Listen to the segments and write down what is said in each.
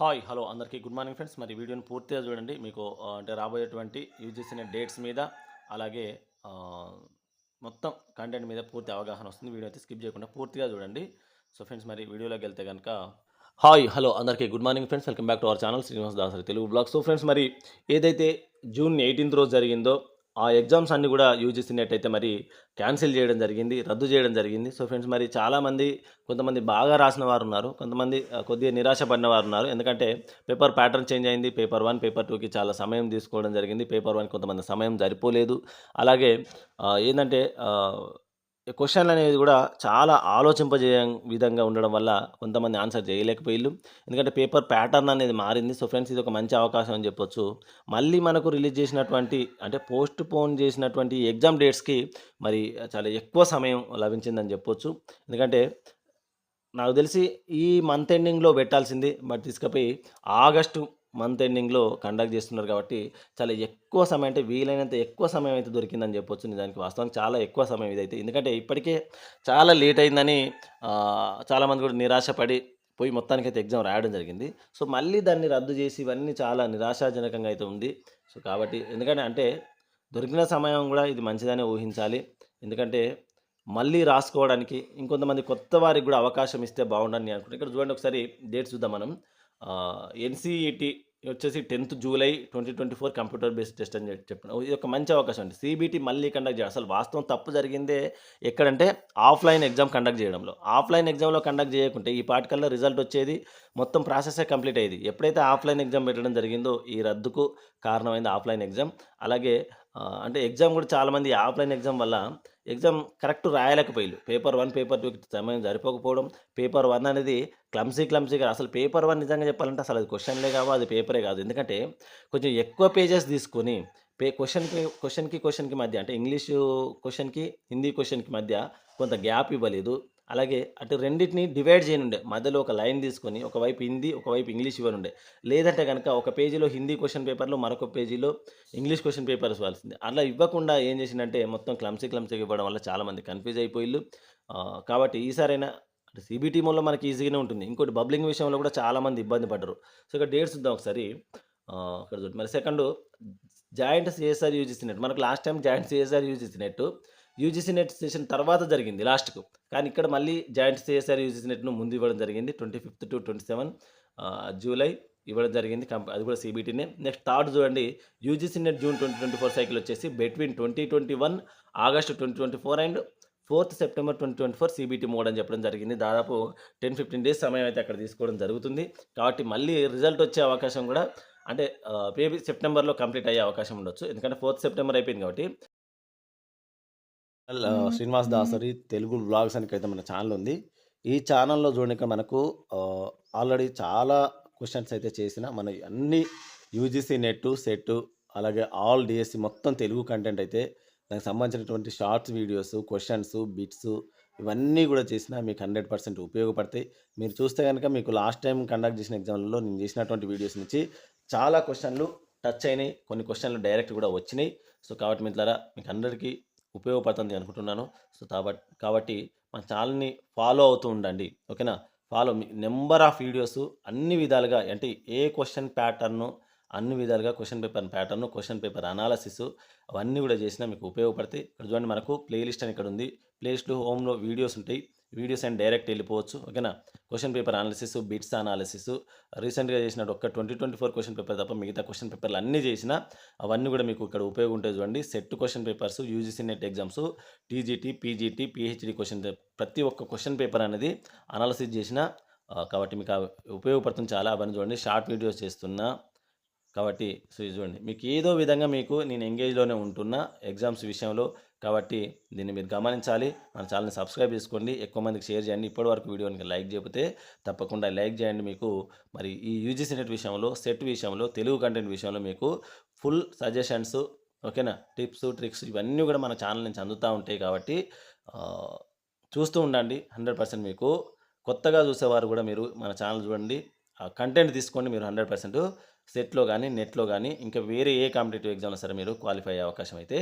Hi hello అందరికీ good morning friends. మరి వీడియోని పూర్తిగా చూడండి. మీకు అంటే రాబోయేటువంటి యూజ్ చేసిన డేట్స్ మీద అలాగే మొత్తం కంటెంట్ మీద పూర్తి అవగాహన వస్తుంది. వీడియో అయితే స్కిప్ చేయకుండా పూర్తిగా చూడండి. సో ఫ్రెండ్స్ మరి వీడియోలోకి వెళ్తే కనుక హాయ్ హలో అందరికీ good morning friends. Welcome back to our channel Srinivas Dasari Telugu blog. So friends మరి ఏదైతే జూన్ ఎయిటీన్త్ రోజు జరిగిందో ఆ ఎగ్జామ్స్ అన్నీ కూడా యూజీసీ నెట్ అయితే మరి క్యాన్సిల్ చేయడం జరిగింది రద్దు చేయడం జరిగింది. సో ఫ్రెండ్స్ మరి చాలామంది కొంతమంది బాగా రాసిన వారు ఉన్నారు కొంతమంది కొద్దిగా నిరాశ పడిన వారు ఉన్నారు ఎందుకంటే పేపర్ ప్యాటర్న్ చేంజ్ అయింది పేపర్ వన్ పేపర్ టూకి చాలా సమయం తీసుకోవడం జరిగింది పేపర్ వన్ కొంతమంది సమయం సరిపోలేదు. అలాగే ఏంటంటే క్వశ్చన్లు అనేది కూడా చాలా ఆలోచింపజే విధంగా ఉండడం వల్ల కొంతమంది ఆన్సర్ చేయలేకపోయిళ్ళు. ఎందుకంటే పేపర్ ప్యాటర్న్ అనేది మారింది. సో ఫ్రెండ్స్ ఇది ఒక మంచి అవకాశం అని చెప్పొచ్చు. మళ్ళీ మనకు రిలీజ్ చేసినటువంటి అంటే పోస్ట్ పోన్ చేసినటువంటి ఎగ్జామ్ డేట్స్కి మరి చాలా ఎక్కువ సమయం లభించిందని చెప్పొచ్చు. ఎందుకంటే నాకు తెలిసి ఈ మంత్ ఎండింగ్లో పెట్టాల్సింది. బట్ తీసుకపోయి ఆగస్టు మంత్ ఎండింగ్లో కండక్ట్ చేస్తున్నారు కాబట్టి చాలా ఎక్కువ సమయం అంటే వీలైనంత ఎక్కువ సమయం అయితే దొరికిందని చెప్పొచ్చు నిజానికి వాస్తవానికి చాలా ఎక్కువ సమయం ఇదైతే. ఎందుకంటే ఇప్పటికే చాలా లేట్ అయిందని చాలామంది కూడా నిరాశపడి పోయి మొత్తానికైతే ఎగ్జామ్ రాయడం జరిగింది. సో మళ్ళీ దాన్ని రద్దు చేసి ఇవన్నీ చాలా నిరాశాజనకంగా అయితే ఉంది. సో కాబట్టి ఎందుకంటే అంటే దొరికిన సమయం కూడా ఇది మంచిదనే ఊహించాలి. ఎందుకంటే మళ్ళీ రాసుకోవడానికి ఇంకొంతమంది కొత్త వారికి కూడా అవకాశం ఇస్తే బాగుండని నేను అనుకుంటున్నాను ఇక్కడ చూడండి ఒకసారి డేట్ చూద్దాం మనం. ఎన్సీఈటీ వచ్చేసి tenth July twenty twenty four computer based test అని చెప్పి చెప్పిన. ఇది ఒక మంచి అవకాశం అండి. సీబీటీ మళ్ళీ కండక్ట్ చేయాలి. అసలు వాస్తవం తప్పు జరిగిందే ఎక్కడంటే ఆఫ్లైన్ ఎగ్జామ్ కండక్ట్ చేయడంలో. ఆఫ్లైన్ ఎగ్జామ్లో కండక్ట్ చేయకుంటే ఈ పాటికల్లో రిజల్ట్ వచ్చేది మొత్తం ప్రాసెసే కంప్లీట్ అయ్యేది. ఎప్పుడైతే ఆఫ్లైన్ ఎగ్జామ్ పెట్టడం జరిగిందో ఈ రద్దుకు కారణమైంది ఆఫ్లైన్ ఎగ్జామ్. అలాగే అంటే ఎగ్జామ్ కూడా చాలామంది ఆఫ్లైన్ ఎగ్జామ్ వల్ల ఎగ్జామ్ కరెక్ట్ రాయలేకపోయారు పేపర్ వన్ పేపర్ టూకి సమయం సరిపోకపోవడం పేపర్ వన్ అనేది క్లమ్సీ క్లమ్సీగా అసలు పేపర్ వన్ నిజంగా చెప్పాలంటే అసలు అది క్వశ్చన్లే కావు అది పేపరే కాదు. ఎందుకంటే కొంచెం ఎక్కువ పేజెస్ తీసుకొని పే క్వశ్చన్కి క్వశ్చన్కి క్వశ్చన్కి మధ్య అంటే ఇంగ్లీషు క్వశ్చన్కి హిందీ క్వశ్చన్కి మధ్య కొంత గ్యాప్ ఇవ్వలేదు. అలాగే అటు రెండింటిని డివైడ్ చేయనుండే. మధ్యలో ఒక లైన్ తీసుకొని ఒకవైపు హిందీ ఒకవైపు ఇంగ్లీష్ ఇవ్వనుండే. లేదంటే కనుక ఒక పేజీలో హిందీ క్వశ్చన్ పేపర్లో మరొక పేజీలో ఇంగ్లీష్ క్వశ్చన్ పేపర్స్ ఇవ్వాల్సింది. అలా ఇవ్వకుండా ఏం చేసిందంటే మొత్తం క్లమ్సీ క్లమ్సీగా ఇవ్వడం వల్ల చాలామంది కన్ఫ్యూజ్ అయిపోయిళ్ళు. కాబట్టి ఈసారైనా అంటే సిబిటీ మూలలో మనకి ఈజీగానే ఉంటుంది. ఇంకోటి బబ్లింగ్ విషయంలో కూడా చాలామంది ఇబ్బంది పడ్డరు. సో ఇక్కడ డేట్స్ చూద్దాం ఒకసారి. ఇక్కడ చూడండి మరి సెకండ్ జాయింట్ సిఎస్ఆర్ యూజ్ చేసినట్టు. మనకు last time joint CSIR use చేసినట్టు. యూజీసీ నెట్ సెషన్ తర్వాత జరిగింది లాస్ట్కు. కానీ ఇక్కడ మళ్ళీ జాయింట్ సిఎస్ఆర్ యూజీసీ నెట్ను ముందు ఇవ్వడం జరిగింది. Twenty fifth to twenty seven July ఇవ్వడం జరిగింది. కంప అది కూడా సిబిటీనే. నెక్స్ట్ థర్డ్ చూడండి. UGC NET June twenty twenty four cycle వచ్చేసి between twenty twenty one August twenty twenty four and fourth September twenty twenty four CBT mode అని చెప్పడం జరిగింది. దాదాపు టెన్ ఫిఫ్టీన్ డేస్ సమయం అయితే అక్కడ తీసుకోవడం జరుగుతుంది. కాబట్టి మళ్ళీ రిజల్ట్ వచ్చే అవకాశం కూడా అంటే మేబీ సెప్టెంబర్లో కంప్లీట్ అయ్యే అవకాశం ఉండొచ్చు. ఎందుకంటే ఫోర్త్ సెప్టెంబర్ అయిపోయింది కాబట్టి. ఆ, శ్రీనివాస్ దాసరి తెలుగు బ్లాగ్స్ అని అయితే మన ఛానల్ ఉంది. ఈ ఛానల్లో చూడక మనకు ఆల్రెడీ చాలా క్వశ్చన్స్ అయితే చేసిన మన అన్ని యూజీసీ నెట్ సెట్ అలాగే ఆల్ డిఎస్సి మొత్తం తెలుగు కంటెంట్ అయితే దానికి సంబంధించినటువంటి షార్ట్స్ వీడియోస్ క్వశ్చన్స్ బిట్స్ ఇవన్నీ కూడా చేసిన మీకు హండ్రెడ్ పర్సెంట్ ఉపయోగపడతాయి. మీరు చూస్తే కనుక మీకు లాస్ట్ టైం కండక్ట్ చేసిన ఎగ్జామ్లలో నేను చేసినటువంటి వీడియోస్ నుంచి చాలా క్వశ్చన్లు టచ్ అయినాయి. కొన్ని క్వశ్చన్లు డైరెక్ట్ కూడా వచ్చినాయి. సో కాబట్టి మిత్రులారా మీకు అందరికీ ఉపయోగపడుతుంది అనుకుంటున్నాను. సో కాబట్టి కాబట్టి మన ఛానల్ని ఫాలో అవుతూ ఉండండి. ఓకేనా? ఫాలో నెంబర్ ఆఫ్ వీడియోస్ అన్ని విధాలుగా అంటే ఏ క్వశ్చన్ ప్యాటర్ను అన్ని విధాలుగా question paper pattern question paper analysis అవన్నీ కూడా చేసినా మీకు ఉపయోగపడతాయి. ఇక్కడ చూడండి మనకు ప్లేలిస్ట్ అని ఇక్కడ ఉంది. ప్లేలిస్ట్లో హోమ్లో వీడియోస్ ఉంటాయి. వీడియోస్ అండ్ డైరెక్ట్ వెళ్ళిపోవచ్చు. ఓకేనా? Question paper analysis bits analysis రీసెంట్గా చేసిన ఒక twenty twenty four question paper తప్ప మిగతా క్వశ్చన్ పేపర్లు అన్నీ చేసిన అవన్నీ కూడా మీకు ఇక్కడ ఉపయోగం ఉంటుంది చూడండి set question papers UGC NET exams TGT PGT PhD question ప్రతి ఒక్క క్వశ్చన్ పేపర్ అనేది అనాలిసిస్ చేసిన కాబట్టి మీకు ఉపయోగపడుతుంది చాలా. అవన్నీ చూడండి. షార్ట్ వీడియోస్ చేస్తున్నా కాబట్టి సో చూడండి. మీకు ఏదో విధంగా మీకు నేను ఎంగేజ్లోనే ఉంటున్నా ఎగ్జామ్స్ విషయంలో. కాబట్టి దీన్ని మీరు గమనించాలి. మన ఛానల్ని సబ్స్క్రైబ్ చేసుకోండి. ఎక్కువ మందికి షేర్ చేయండి. ఇప్పటివరకు వీడియోని లైక్ చెబితే తప్పకుండా లైక్ చేయండి మీకు. మరి ఈ యూజీసీ నెట్ విషయంలో సెట్ విషయంలో తెలుగు కంటెంట్ విషయంలో మీకు ఫుల్ సజెషన్స్ ఓకేనా? టిప్స్ ట్రిక్స్ ఇవన్నీ కూడా మన ఛానల్ నుంచి అందుతూ ఉంటాయి కాబట్టి చూస్తూ ఉండండి. హండ్రెడ్ పర్సెంట్ మీకు. కొత్తగా చూసేవారు కూడా మీరు మన ఛానల్ చూడండి. కంటెంట్ తీసుకోండి మీరు హండ్రెడ్ పర్సెంట్. సెట్లో కానీ నెట్లో కానీ ఇంకా వేరే ఏ కాంపిటేటివ్ ఎగ్జామ్లో సరే మీరు క్వాలిఫై అయ్యే అవకాశం అయితే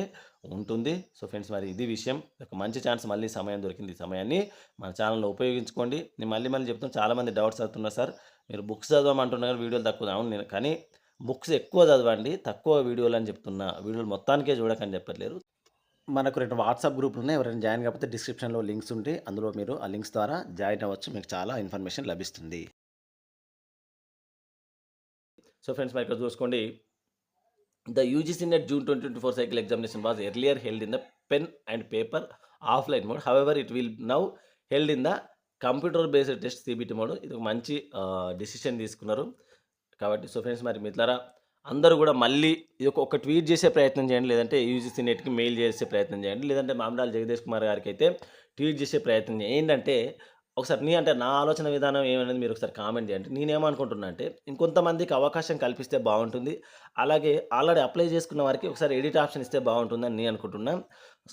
ఉంటుంది. సో ఫ్రెండ్స్ మరి ఇది విషయం. ఒక మంచి ఛాన్స్ మళ్ళీ సమయం దొరికింది ఈ సమయాన్ని. మన ఛానల్లో ఉపయోగించుకోండి. నేను మళ్ళీ మళ్ళీ చెప్తాను చాలామంది డౌట్స్ అవుతున్నారు సార్. మీరు బుక్స్ చదవమంటున్నారు కానీ వీడియోలు తక్కువ అవును నేను కానీ బుక్స్ ఎక్కువ చదవండి తక్కువ వీడియోలు అని చెప్తున్నా. వీడియోలు మొత్తానికే చూడకని చెప్పట్లేరు. మనకు రెండు వాట్సాప్ గ్రూపులు ఉన్నాయి. ఎవరైనా జాయిన్ కాకపోతే డిస్క్రిప్షన్లో లింక్స్ ఉంటాయి. అందులో మీరు ఆ లింక్స్ ద్వారా జాయిన్ అవ్వచ్చు. మీకు చాలా ఇన్ఫర్మేషన్ లభిస్తుంది. సో ఫ్రెండ్స్ మరి ఇక్కడ చూసుకోండి. The UGC NET June twenty twenty four cycle examination was earlier held in the pen and paper offline mode however it will now held in the computer based test CBT mode ఇది ఒక మంచి decision తీసుకున్నారు. కాబట్టి so friends మరి మిత్రులారా అందరూ కూడా మళ్ళీ ఇది ఒక ఒక ట్వీట్ చేసే ప్రయత్నం చేయండి. లేదంటే యూజీసీ నెట్కి మెయిల్ చేసే ప్రయత్నం చేయండి. లేదంటే మామిడాల జగదీష్ కుమార్ గారికి అయితే ట్వీట్ చేసే ప్రయత్నం చేయండి. ఏంటంటే ఒకసారి నీ అంటే నా ఆలోచన విధానం ఏమనేది మీరు ఒకసారి కామెంట్ చేయండి. నేనేమనుకుంటున్నా అంటే ఇంకొంతమందికి అవకాశం కల్పిస్తే బాగుంటుంది. అలాగే ఆల్రెడీ అప్లై చేసుకున్న వారికి ఒకసారి ఎడిట్ ఆప్షన్ ఇస్తే బాగుంటుందని నేను అనుకుంటున్నా.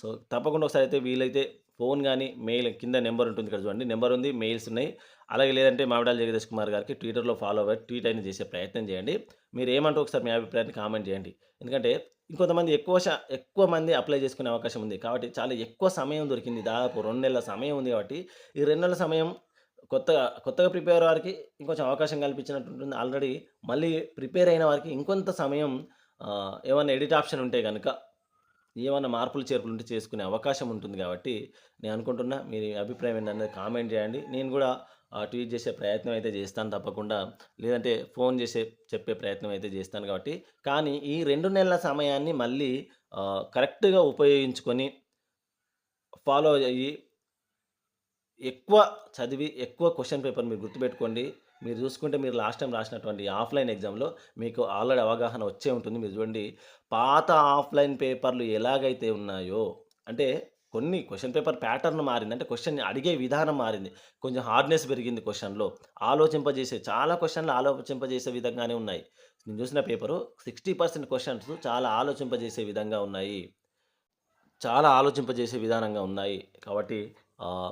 సో తప్పకుండా ఒకసారి అయితే వీలైతే ఫోన్ కానీ మెయిల్ కింద నెంబర్ ఉంటుంది ఇక్కడ చూడండి. నెంబర్ ఉంది మెయిల్స్ ఉన్నాయి. అలాగే లేదంటే మామిడాల జగదీష్ కుమార్ గారికి ట్విట్టర్లో ఫాలో అవ్వ ట్వీట్ అయినా చేసే ప్రయత్నం చేయండి. మీరు ఏమంటారు ఒకసారి మీ అభిప్రాయాన్ని కామెంట్ చేయండి. ఎందుకంటే ఇంకొంతమంది ఎక్కువ శా ఎక్కువ మంది అప్లై చేసుకునే అవకాశం ఉంది. కాబట్టి చాలా ఎక్కువ సమయం దొరికింది. దాదాపు రెండు నెలల సమయం ఉంది కాబట్టి ఈ రెండు నెలల సమయం కొత్తగా కొత్తగా ప్రిపేర్ వారికి ఇంకొంచెం అవకాశం కల్పించినట్టు ఉంటుంది. ఆల్రెడీ మళ్ళీ ప్రిపేర్ అయిన వారికి ఇంకొంత సమయం ఏమైనా ఎడిట్ ఆప్షన్ ఉంటే కనుక ఏమైనా మార్పులు చేర్పులు ఉంటే చేసుకునే అవకాశం ఉంటుంది కాబట్టి నేను అనుకుంటున్నా మీ అభిప్రాయం ఏంటనేది కామెంట్ చేయండి. నేను కూడా ట్వీట్ చేసే ప్రయత్నం అయితే చేస్తాను తప్పకుండా. లేదంటే ఫోన్ చేసే చెప్పే ప్రయత్నం అయితే చేస్తాను కాబట్టి. కానీ ఈ రెండు నెలల సమయాన్ని మళ్ళీ కరెక్ట్గా ఉపయోగించుకొని ఫాలో అయ్యి ఎక్కువ చదివి ఎక్కువ క్వశ్చన్ పేపర్ మీరు గుర్తుపెట్టుకోండి. మీరు చూసుకుంటే మీరు లాస్ట్ టైం రాసినటువంటి ఆఫ్లైన్ ఎగ్జామ్లో మీకు ఆల్రెడీ అవగాహన వచ్చే ఉంటుంది. మీరు చూడండి పాత ఆఫ్లైన్ పేపర్లు ఎలాగైతే ఉన్నాయో అంటే కొన్ని క్వశ్చన్ పేపర్ ప్యాటర్న్ మారింది. అంటే క్వశ్చన్ అడిగే విధానం మారింది. కొంచెం హార్డ్నెస్ పెరిగింది క్వశ్చన్లో. ఆలోచింపజేసే చాలా క్వశ్చన్లు ఆలోచింపజేసే విధంగానే ఉన్నాయి. నేను చూసిన పేపరు సిక్స్టీ పర్సెంట్ క్వశ్చన్స్ చాలా ఆలోచింపజేసే విధంగా ఉన్నాయి. చాలా ఆలోచింపజేసే విధానంగా ఉన్నాయి. కాబట్టి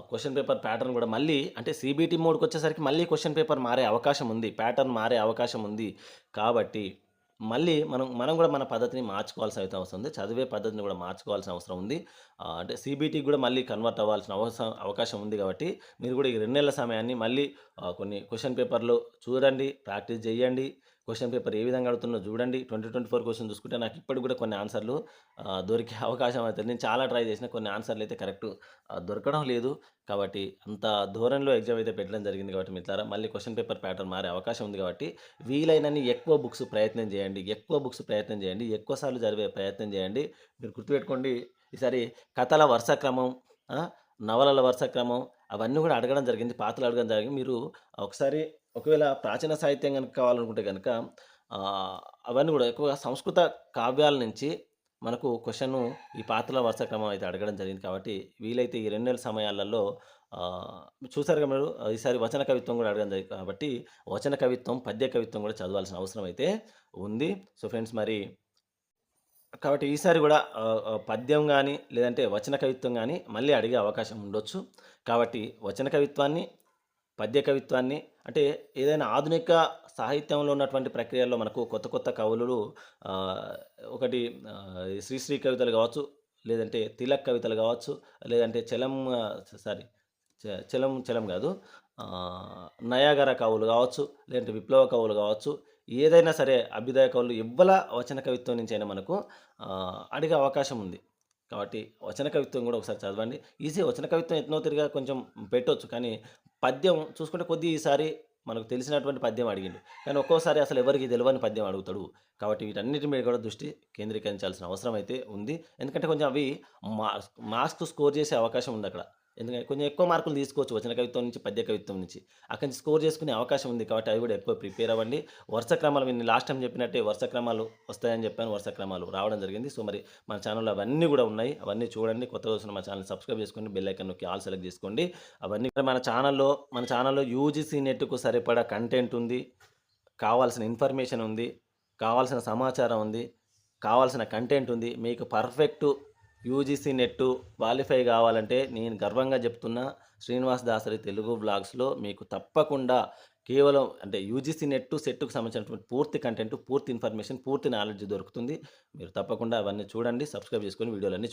క్వశ్చన్ పేపర్ ప్యాటర్న్ కూడా మళ్ళీ అంటే సిబిటి మోడ్కి వచ్చేసరికి మళ్ళీ క్వశ్చన్ పేపర్ మారే అవకాశం ఉంది. ప్యాటర్న్ మారే అవకాశం ఉంది. కాబట్టి మళ్ళీ మనం మనం కూడా మన పద్ధతిని మార్చుకోవాల్సిన అయితే అవసరం ఉంది. చదివే పద్ధతిని కూడా మార్చుకోవాల్సిన అవసరం ఉంది. అంటే సిబిటీకి కూడా మళ్ళీ కన్వర్ట్ అవ్వాల్సిన అవసరం అవకాశం ఉంది కాబట్టి మీరు కూడా ఈ రెండు నెలల సమయాన్ని మళ్ళీ కొన్ని క్వశ్చన్ పేపర్లు చూడండి ప్రాక్టీస్ చేయండి. క్వశ్చన్ పేపర్ ఏ విధంగా అడుగుతుందో చూడండి. ట్వంటీ ట్వంటీ ఫోర్ క్వశ్చన్ చూసుకుంటే నాకు ఇప్పటికి కూడా కొన్ని ఆన్సర్లు దొరికే అవకాశం అవుతుంది నేను చాలా ట్రై చేసిన కొన్ని ఆన్సర్లు అయితే కరెక్ట్ దొరకడం లేదు. కాబట్టి అంత ధోరణిలో ఎగ్జామ్ అయితే పెట్టడం జరిగింది కాబట్టి మిత్రులారా మళ్ళీ క్వశ్చన్ పేపర్ ప్యాటర్న్ మారే అవకాశం ఉంది కాబట్టి వీలైనన్ని ఎక్కువ బుక్స్ ప్రయత్నం చేయండి. ఎక్కువ బుక్స్ ప్రయత్నం చేయండి. ఎక్కువ సార్లు ప్రయత్నం చేయండి. మీరు గుర్తుపెట్టుకోండి ఈసారి కథల వరుస క్రమం నవలల వరుస క్రమం అవన్నీ కూడా అడగడం జరిగింది పాత్రలు అడగడం జరిగింది. మీరు ఒకసారి ఒకవేళ ప్రాచీన సాహిత్యం కనుక కావాలనుకుంటే కనుక అవన్నీ కూడా ఎక్కువగా సంస్కృత కావ్యాల నుంచి మనకు క్వశ్చన్ ఈ పాత్రల వరుస క్రమం అయితే అడగడం జరిగింది కాబట్టి వీలైతే ఈ రెండు నెలల సమయాలలో చూసారు కదా మీరు ఈసారి వచన కవిత్వం కూడా అడగడం జరిగింది కాబట్టి వచన కవిత్వం పద్య కవిత్వం కూడా చదవాల్సిన అవసరం అయితే ఉంది. సో ఫ్రెండ్స్ మరి కాబట్టి ఈసారి కూడా పద్యం కానీ లేదంటే వచన కవిత్వం కానీ మళ్ళీ అడిగే అవకాశం ఉండొచ్చు. కాబట్టి వచన కవిత్వాన్ని పద్య కవిత్వాన్ని అంటే ఏదైనా ఆధునిక సాహిత్యంలో ఉన్నటువంటి ప్రక్రియల్లో మనకు కొత్త కొత్త కవులు ఒకటి శ్రీశ్రీ కవితలు కావచ్చు లేదంటే తిలక్ కవితలు కావచ్చు లేదంటే చలం సారీ చలం చలం కాదు నయాగర కవులు కావచ్చు లేదంటే విప్లవ కవులు కావచ్చు ఏదైనా సరే అభ్యుదయ కవులు ఇవ్వల వచన కవిత్వం నుంచి అయినా మనకు అడిగే అవకాశం ఉంది. కాబట్టి వచన కవిత్వం కూడా ఒకసారి చదవండి. ఈజీ వచన కవిత్వం ఎన్నో తిరిగా కొంచెం పెట్టవచ్చు కానీ పద్యం చూసుకుంటే కొద్ది ఈసారి మనకు తెలిసినటువంటి పద్యం అడిగిండు. కానీ ఒక్కోసారి అసలు ఎవరికి తెలియని పద్యం అడుగుతాడు. కాబట్టి వీటన్నిటి మీద కూడా దృష్టి కేంద్రీకరించాల్సిన అవసరం అయితే ఉంది. ఎందుకంటే కొంచెం అవి మా మార్క్స్ స్కోర్ చేసే అవకాశం ఉంది అక్కడ. ఎందుకంటే కొంచెం ఎక్కువ మార్కులు తీసుకోవచ్చు వచ్చిన కవిత్వం నుంచి పద్య కవిత్వం నుంచి. అక్కడి నుంచి స్కోర్ చేసుకునే అవకాశం ఉంది కాబట్టి అవి కూడా ఎక్కువ ప్రిపేర్ అవ్వండి. వరుస క్రమాలు నేను లాస్ట్ టైం చెప్పినట్టే వరుస క్రమాలు వస్తాయని చెప్పాను. వరుస క్రమాలు రావడం జరిగింది. సో మరి మన ఛానల్లో అవన్నీ కూడా ఉన్నాయి. అవన్నీ చూడండి. కొత్తగా వచ్చిన మన ఛానల్ సబ్స్క్రైబ్ చేసుకోండి. బెల్ ఐకన్ నొక్కి ఆల్ సెలెక్ట్ చేసుకోండి. అవన్నీ మన ఛానల్లో మన ఛానల్లో యూజీసీ నెట్కు సరిపడా కంటెంట్ ఉంది. కావాల్సిన ఇన్ఫర్మేషన్ ఉంది. కావాల్సిన సమాచారం ఉంది. కావాల్సిన కంటెంట్ ఉంది. మీకు పర్ఫెక్ట్ యూజీసీ నెట్ క్వాలిఫై కావాలంటే నేను గర్వంగా చెప్తున్నా శ్రీనివాస్ దాసరి తెలుగు బ్లాగ్స్లో మీకు తప్పకుండా కేవలం అంటే యూజీసీ నెట్ సెట్కు సంబంధించినటువంటి పూర్తి కంటెంట్ పూర్తి ఇన్ఫర్మేషన్ పూర్తి నాలెడ్జ్ దొరుకుతుంది. మీరు తప్పకుండా అవన్నీ చూడండి సబ్స్క్రైబ్ చేసుకొని వీడియోలన్నీ